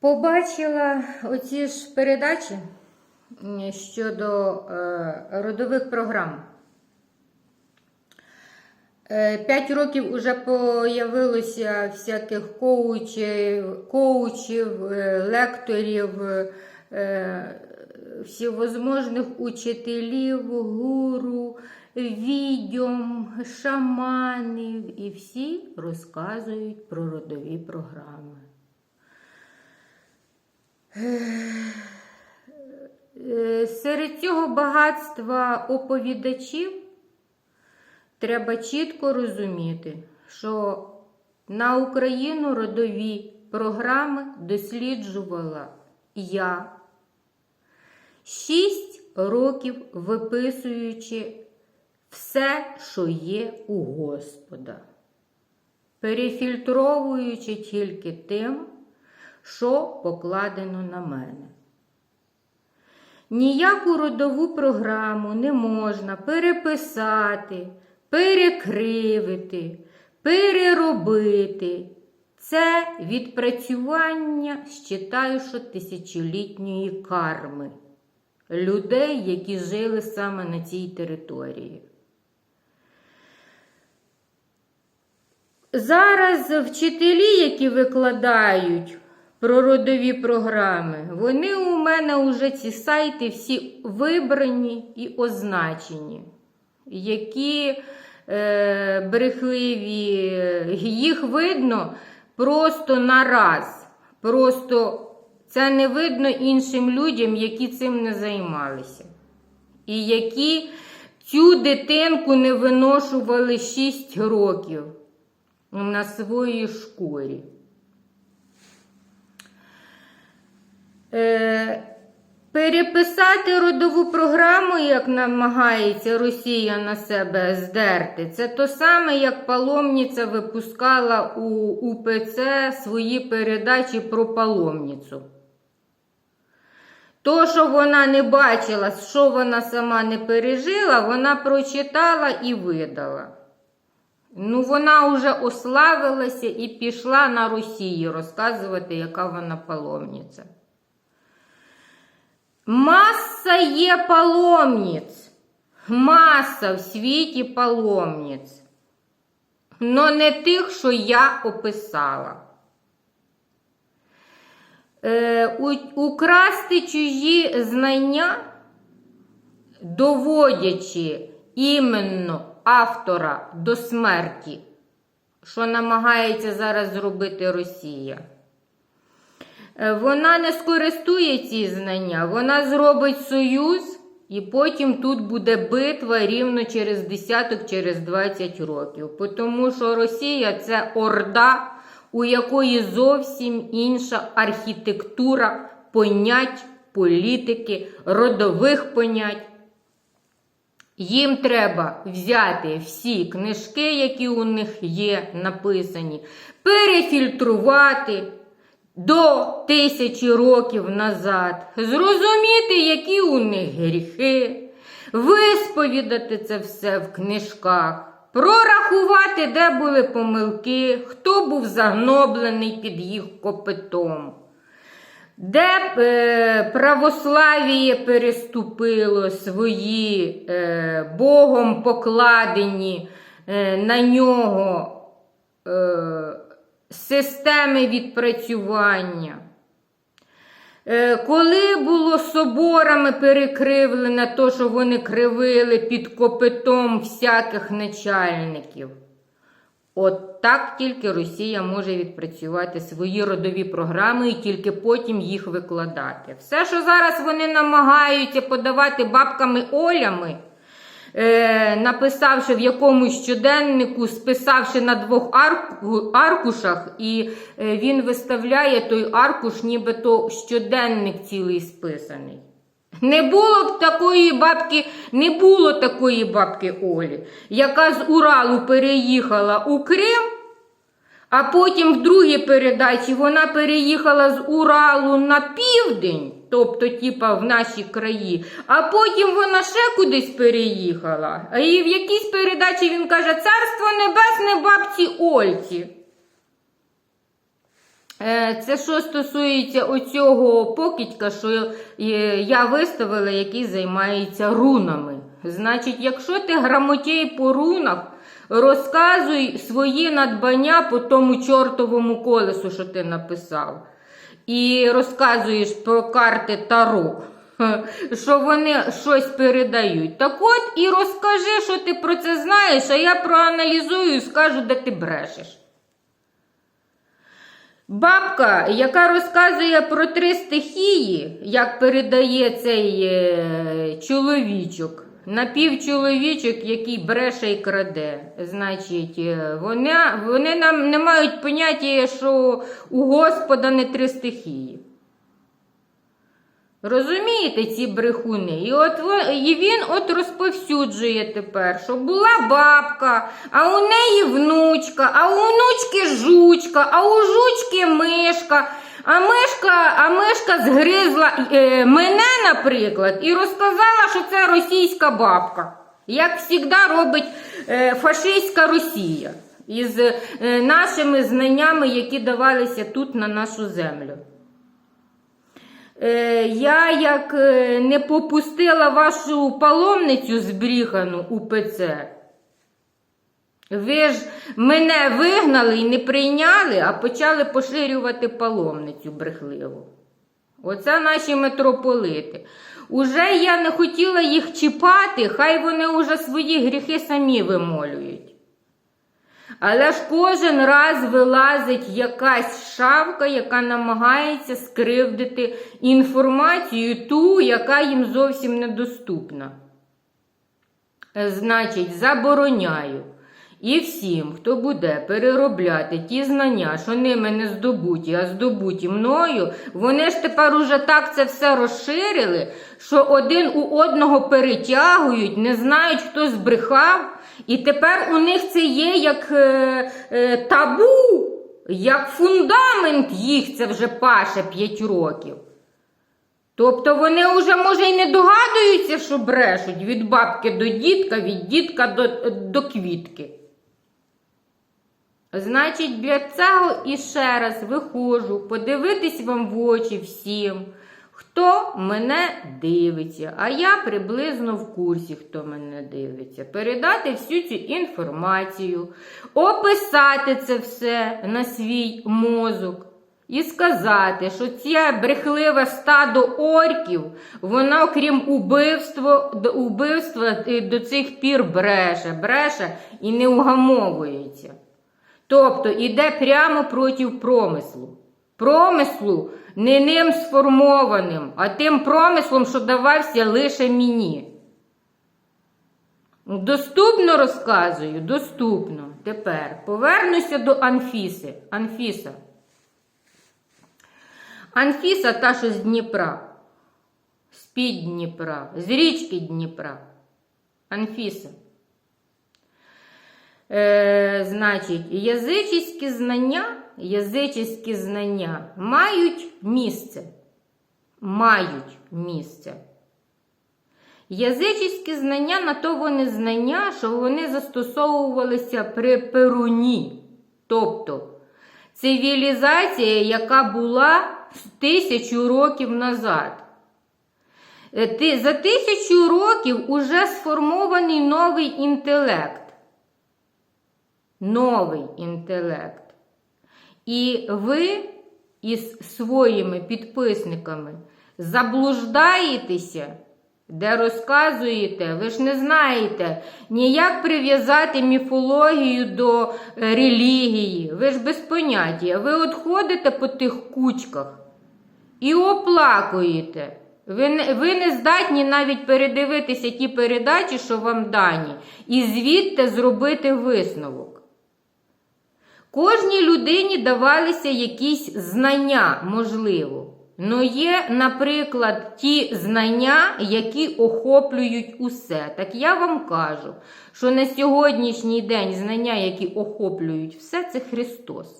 Побачила оці ж передачі щодо е, родових програм. Е, П'ять років вже появилося всяких коучів, коучів е, лекторів, е, всевозможних учителів, гуру, відьом, шаманів, і всі розказують про родові програми. Е, Серед цього багатства оповідачів треба чітко розуміти, що на Україну родові програми досліджувала я. Шість років виписуючи все, що є у Господа, перефільтровуючи тільки тим, що покладено на мене. Ніяку родову програму не можна переписати, перекривити, переробити. Це відпрацювання, считаю, що тисячолітньої карми людей, які жили саме на цій території. Зараз вчителі, які викладають про родові програми, вони у мене вже ці сайти всі вибрані і означені, які е, брехливі, їх видно просто на раз. Просто це не видно іншим людям, які цим не займалися. І які цю дитинку не виношували 6 років на своїй шкурі. Переписати родову програму, як намагається Росія на себе здерти, це то саме, як паломниця випускала у УПЦ свої передачі про паломницю. То, що вона не бачила, що вона сама не пережила, вона прочитала і видала. Ну, вона вже ославилася і пішла на Росію розказувати, яка вона паломниця. Маса є паломниць. Маса в світі паломниць. Но не тих, що я описала. Е, украсти чужі знання, доводячи іменно автора до смерті, що намагається зараз зробити Росія. Е, Вона не скористує ці знання, вона зробить союз, і потім тут буде битва рівно через десяток, через 20 років. Тому що Росія це орда, у якої зовсім інша архітектура понять, політики, родових понять. Їм треба взяти всі книжки, які у них є написані, перефільтрувати до тисячі років назад, зрозуміти, які у них гріхи, висповідати це все в книжках, прорахувати, де були помилки, хто був загноблений під їх копитом. Де е, православіє переступило свої е, Богом покладені е, на нього е, системи відпрацювання. Е, коли було соборами перекривлене, то, що вони кривили під копитом всяких начальників. От так тільки Росія може відпрацювати свої родові програми і тільки потім їх викладати. Все, що зараз вони намагаються подавати бабками Олями, е, написавши в якомусь щоденнику, списавши на двох аркушах, і е, він виставляє той аркуш, нібито щоденник цілий списаний. Не було б такої бабки, не було такої бабки Олі, яка з Уралу переїхала у Крим, а потім в другій передачі вона переїхала з Уралу на південь, тобто, типа в наші краї, а потім вона ще кудись переїхала. І в якійсь передачі він каже: Царство Небесне бабці Ольці. Е, Це що стосується оцього покидька, що е, я виставила, який займається рунами. Значить, якщо ти грамотєй по рунах, розказуй свої надбання по тому чортовому колесу, що ти написав. І розказуєш про карти Таро, що вони щось передають. Так от і розкажи, що ти про це знаєш, а я проаналізую і скажу, де ти брешеш. Бабка, яка розказує про три стихії, як передає цей е, чоловічок, напівчоловічок, який бреше і краде. Значить, е, вони, вони нам не мають поняття, що у Господа не три стихії. Розумієте, ці брехуни? І от і він от розповсюджує тепер, що була бабка, а у неї внучка, а у внучки жучка, а у жучки мишка. А мишка, а мишка згризла е, мене, наприклад, і розказала, що це російська бабка. Як завжди робить е, фашистська Росія із е, нашими знаннями, які давалися тут на нашу землю. Е, я як е, не попустила вашу паломницю збріхану УПЦ. Ви ж мене вигнали і не прийняли, а почали поширювати паломницю брехливу. Оце наші митрополити. Уже я не хотіла їх чіпати, хай вони уже свої гріхи самі вимолюють. Але ж кожен раз вилазить якась шавка, яка намагається скривдити інформацію ту, яка їм зовсім недоступна. Значить, забороняю. І всім, хто буде переробляти ті знання, що ними не здобуті, а здобуті мною, вони ж тепер уже так це все розширили, що один у одного перетягують, не знають, хто збрехав. І тепер у них це є як е, е, табу, як фундамент їх це вже паше 5 років. Тобто вони вже, може, і не догадуються, що брешуть від бабки до дітка, від дітка до, до квітки. Значить, для цього іще раз виходжу подивитись вам в очі всім, хто мене дивиться, а я приблизно в курсі, хто мене дивиться. Передати всю цю інформацію, описати це все на свій мозок. І сказати, що ця брехливе стадо орків, вона, окрім убивства, убивства е, до цих пір бреше, бреше і не угамовується. Тобто іде прямо проти промислу. Промислу не ним сформованим, а тим промислом, що давався лише мені. Доступно розказую, доступно. Тепер повернуся до Анфіси. Анфіса. Анфіса та, що з Дніпра, з-під Дніпра, з річки Дніпра. Анфіса. Е, значить, язичські знання, язичські знання мають місце. Мають місце. Язичські знання на то вони знання, що вони застосовувалися при Перуні. Тобто цивілізація, яка була тисячу років назад. Е, За тисячу років уже сформований новий інтелект. Новий інтелект. І ви із своїми підписниками заблуждаєтеся, де розказуєте, ви ж не знаєте ніяк прив'язати міфологію до е, релігії. Ви ж без поняття. Ви от ходите по тих кучках і оплакуєте. Ви не, ви не здатні навіть передивитися ті передачі, що вам дані, і звідти зробити висновок. Кожній людині давалися якісь знання, можливо. Ну, є, наприклад, ті знання, які охоплюють усе. Так я вам кажу, що на сьогоднішній день знання, які охоплюють все, це Христос.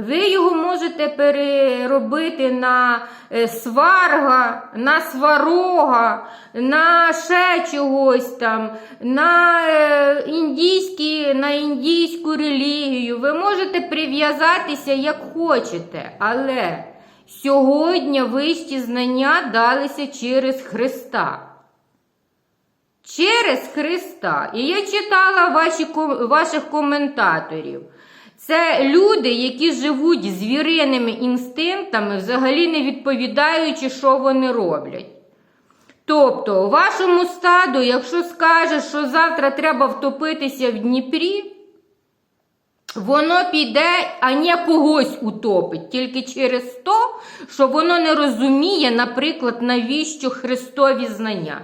Ви його можете переробити на е, сварга, на сварога, на ще чогось там, на, е, індійські, на індійську релігію. Ви можете прив'язатися як хочете, але сьогодні вищі знання далися через Христа. Через Христа. І я читала ваші, ваших коментаторів. Це люди, які живуть звіриними інстинктами, взагалі не відповідаючи, що вони роблять. Тобто, вашому стаду, якщо скаже, що завтра треба втопитися в Дніпрі, воно піде, а не когось утопить, тільки через те, що воно не розуміє, наприклад, навіщо Христові знання.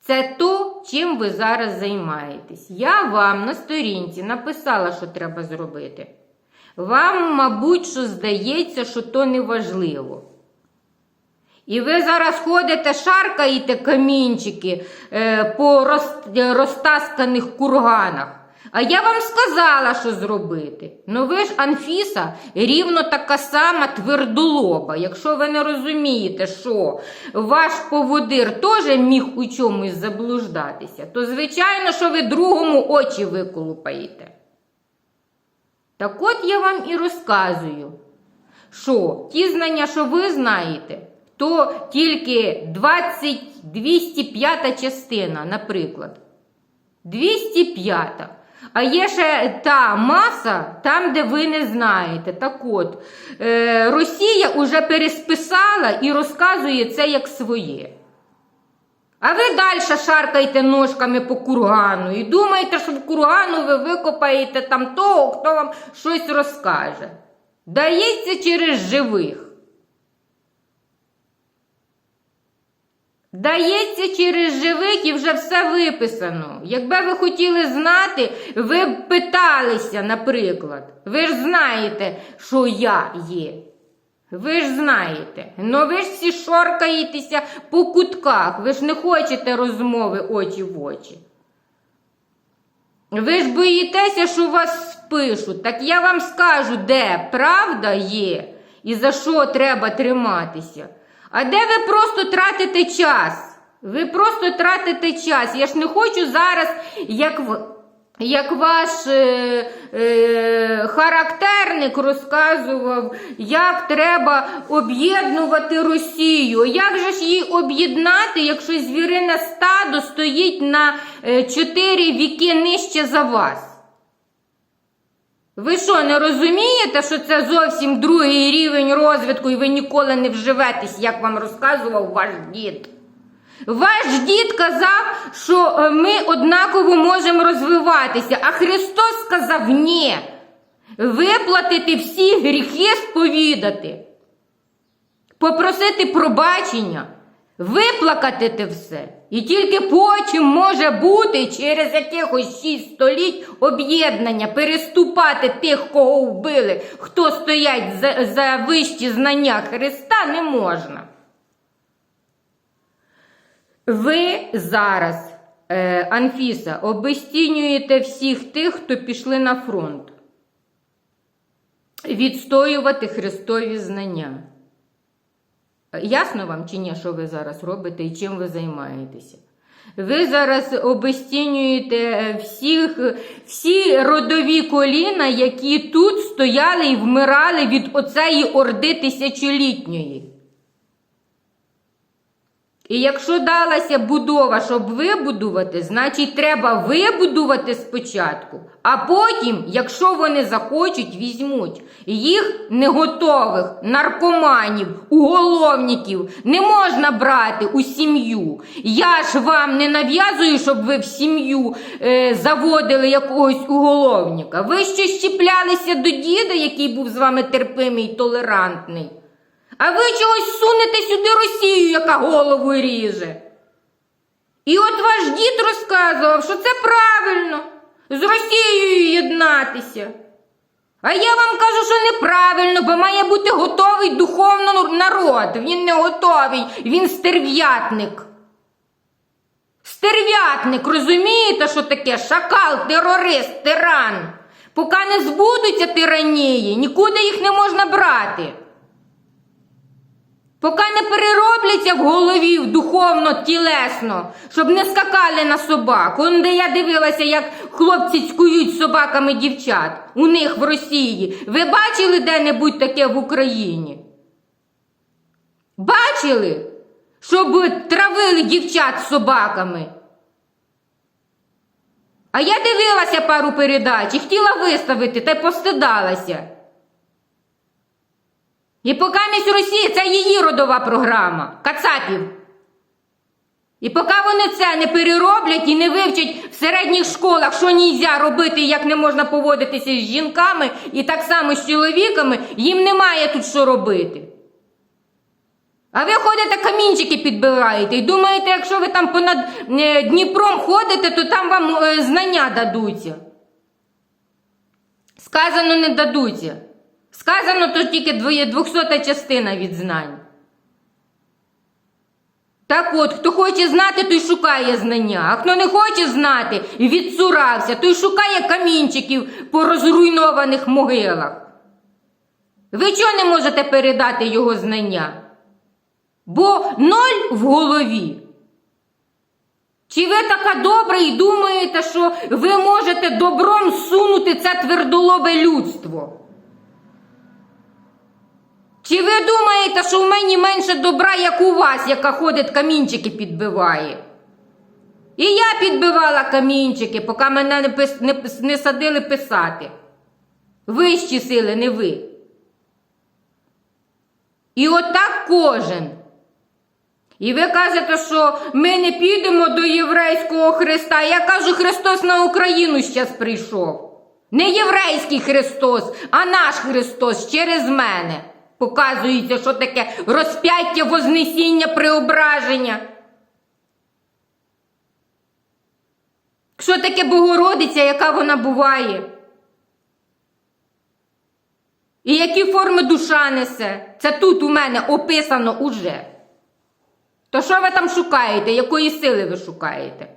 Це то, чим ви зараз займаєтесь. Я вам на сторінці написала, що треба зробити. Вам, мабуть, що здається, що то неважливо. І ви зараз ходите, шаркаєте камінчики е, по розтасканих курганах. А я вам сказала, що зробити. Ну ви ж, Анфіса, рівно така сама твердолоба. Якщо ви не розумієте, що ваш поводир теж міг у чомусь заблуждатися, то звичайно, що ви другому очі виколупаєте. Так от я вам і розказую, що ті знання, що ви знаєте, то тільки 20, 205 частина, наприклад. 205. А є ще та маса, там, де ви не знаєте. Так от, е, Росія уже пересписала і розказує це як своє. А ви далі шаркаєте ножками по кургану і думаєте, що в кургану ви викопаєте там того, хто вам щось розкаже. Дається через живих. Дається через живих і вже все виписано. Якби ви хотіли знати, ви б питалися, наприклад. Ви ж знаєте, що я є. Ви ж знаєте. Ну ви ж всі шоркаєтеся по кутках. Ви ж не хочете розмови очі в очі. Ви ж боїтеся, що вас спишуть. Так я вам скажу, де правда є і за що треба триматися. А де ви просто тратите час? Ви просто тратите час. Я ж не хочу зараз, як. Як ваш е, е, характерник розказував, як треба об'єднувати Росію. Як же ж її об'єднати, якщо звірине стадо стоїть на е, чотири віки нижче за вас? Ви що, не розумієте, що це зовсім другий рівень розвитку і ви ніколи не вживетесь, як вам розказував ваш дід? Ваш дід казав, що е, ми однаково можемо розвиватися, а Христос сказав ні. Виплатити всі гріхи сповідати, попросити пробачення, виплакати все. І тільки потім може бути через якихось шість століть об'єднання, переступати тих, кого вбили, хто стоять за, за вищі знання Христа, не можна. Ви зараз, е, Анфіса, обесцінюєте всіх тих, хто пішли на фронт. Відстоювати Христові знання. Ясно вам чи ні, що ви зараз робите і чим ви займаєтеся? Ви зараз обесцінюєте е, всіх, всі родові коліна, які тут стояли і вмирали від оцеї орди тисячолітньої. І якщо далася будова, щоб вибудувати, значить треба вибудувати спочатку, а потім, якщо вони захочуть, візьмуть. Їх неготових наркоманів, уголовників не можна брати у сім'ю. Я ж вам не нав'язую, щоб ви в сім'ю е, заводили якогось уголовника. Ви ще щеплялися до діда, який був з вами терпимий толерантний. А ви чогось сунете сюди Росію, яка голову ріже. І от ваш дід розказував, що це правильно з Росією єднатися. А я вам кажу, що неправильно, бо має бути готовий духовно народ. Він не готовий, він стерв'ятник. Стерв'ятник, розумієте, що таке? Шакал, терорист, тиран. Поки не збудуться тиранії, нікуди їх не можна брати. Поки не переробляться в голові в духовно, тілесно, щоб не скакали на собак. Он де я дивилася, як хлопці цькують собаками дівчат у них в Росії. Ви бачили де-небудь таке в Україні? Бачили, щоб травили дівчат собаками? А я дивилася пару передач і хотіла виставити, та й постидалася. І поки місь Росія, це її родова програма, Кацапів. І поки вони це не перероблять і не вивчать в середніх школах, що нельзя робити, як не можна поводитися з жінками і так само з чоловіками, їм немає тут що робити. А ви ходите камінчики підбираєте і думаєте, якщо ви там понад е, Дніпром ходите, то там вам е, знання дадуться. Сказано не дадуться. Сказано то тільки двоє- двохсота частина від знань. Так от, хто хоче знати, той шукає знання, а хто не хоче знати і відсурався, той шукає камінчиків по розруйнованих могилах. Ви чого не можете передати його знання? Бо ноль в голові. Чи ви така добра і думаєте, що ви можете добром сунути це твердолобе людство? Чи ви думаєте, що в мені менше добра, як у вас, яка ходить камінчики підбиває? І я підбивала камінчики, поки мене не, пис... не, не садили писати. Вищі сили, не ви. І отак кожен. І ви кажете, що ми не підемо до єврейського Христа. Я кажу, Христос на Україну щас прийшов. Не єврейський Христос, а наш Христос через мене. Показується, що таке розп'яття, вознесіння, преображення. Що таке Богородиця, яка вона буває? І які форми душа несе? Це тут у мене описано уже. То що ви там шукаєте? Якої сили ви шукаєте?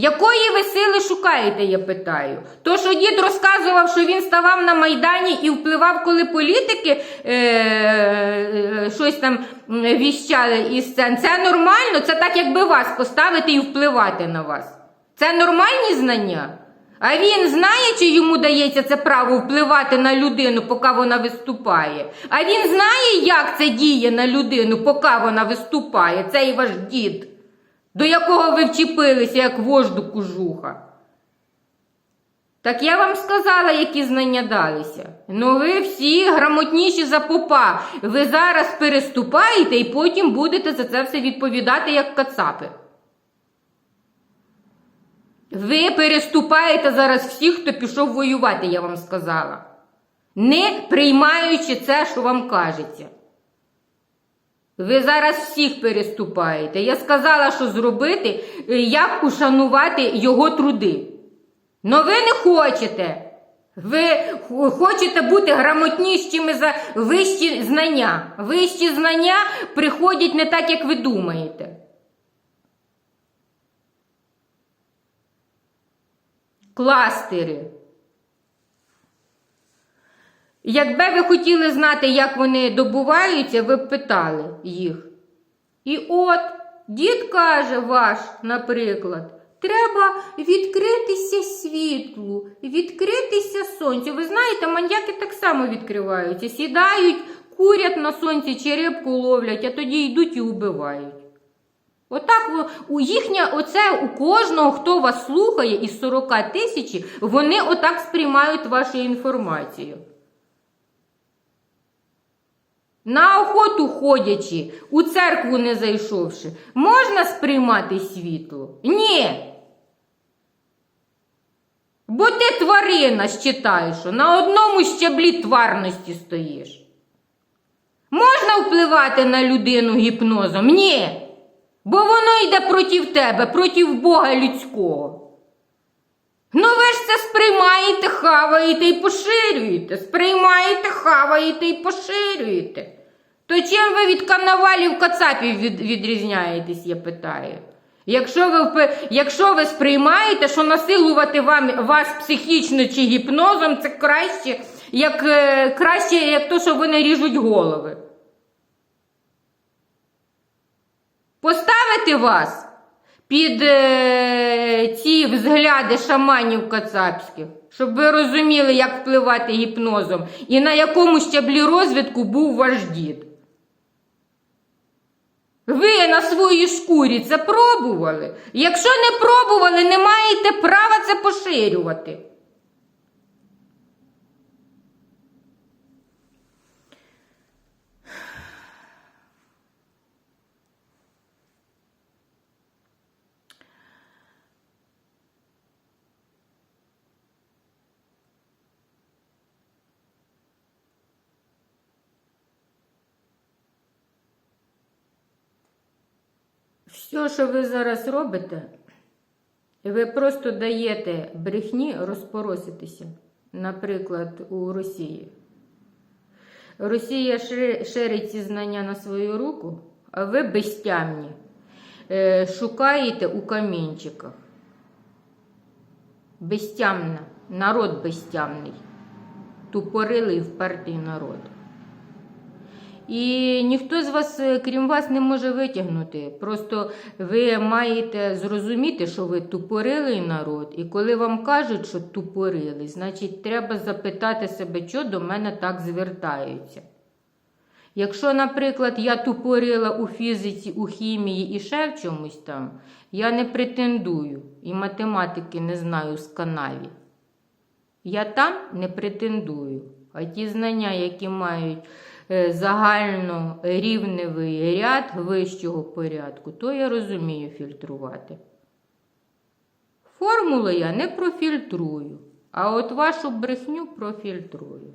Якої ви сили шукаєте, я питаю? То, що дід розказував, що він ставав на Майдані і впливав, коли політики е- е- щось там віщали із сцен, це нормально, це так, якби вас поставити і впливати на вас. Це нормальні знання? А він знає, чи йому дається це право впливати на людину, поки вона виступає. А він знає, як це діє на людину, поки вона виступає. Цей ваш дід, до якого ви вчепилися, як вожду кожуха. Так я вам сказала, які знання далися. Ну ви всі грамотніші за попа. Ви зараз переступаєте і потім будете за це все відповідати, як кацапи. Ви переступаєте зараз всіх, хто пішов воювати, я вам сказала. Не приймаючи це, що вам кажеться. Ви зараз всіх переступаєте. Я сказала, що зробити, е, як ушанувати його труди. Но ви не хочете. Ви хочете бути грамотнішими за вищі знання. Вищі знання приходять не так, як ви думаєте. Кластери. Якби ви хотіли знати, як вони добуваються, ви б питали їх. І от дід каже ваш, наприклад, треба відкритися світлу, відкритися сонцю. Ви знаєте, маньяки так само відкриваються. Сідають, курять на сонці, черепку ловлять, а тоді йдуть і убивають. Отак у їхня, оце у кожного, хто вас слухає із 40 тисяч, вони отак сприймають вашу інформацію. На охоту ходячи, у церкву не зайшовши, можна сприймати світло? Ні. Бо ти тварина считаєш, що на одному щаблі тварності стоїш. Можна впливати на людину гіпнозом? Ні. Бо воно йде проти тебе, проти Бога людського. Ну ви ж це сприймаєте, хаваєте і поширюєте. Сприймаєте, хаваєте і поширюєте. То чим ви від карнавалів кацапів від, відрізняєтесь, я питаю? Якщо ви, якщо ви сприймаєте, що насилувати вам, вас психічно чи гіпнозом, це краще, як, е, краще, як то, що вони ріжуть голови. Поставити вас під е, ці взгляди шаманів кацапських, щоб ви розуміли, як впливати гіпнозом і на якому щаблі розвитку був ваш дід. Ви на своїй шкурі це пробували? Якщо не пробували, не маєте права це поширювати. Все, що ви зараз робите, ви просто даєте брехні розпороситися, наприклад, у Росії. Росія ши- ширить ці знання на свою руку, а ви безтямні е, шукаєте у камінчиках. Безтямна, народ безтямний, тупорилий впертий народ. І ніхто з вас, е, крім вас, не може витягнути. Просто ви маєте зрозуміти, що ви тупорилий народ, і коли вам кажуть, що тупорилий, значить треба запитати себе, що до мене так звертаються. Якщо, наприклад, я тупорила у фізиці, у хімії і ще в чомусь там, я не претендую і математики не знаю з канаві. Я там не претендую. А ті знання, які мають е, загально рівневий ряд вищого порядку, то я розумію фільтрувати. Формули я не профільтрую, а от вашу брехню профільтрую.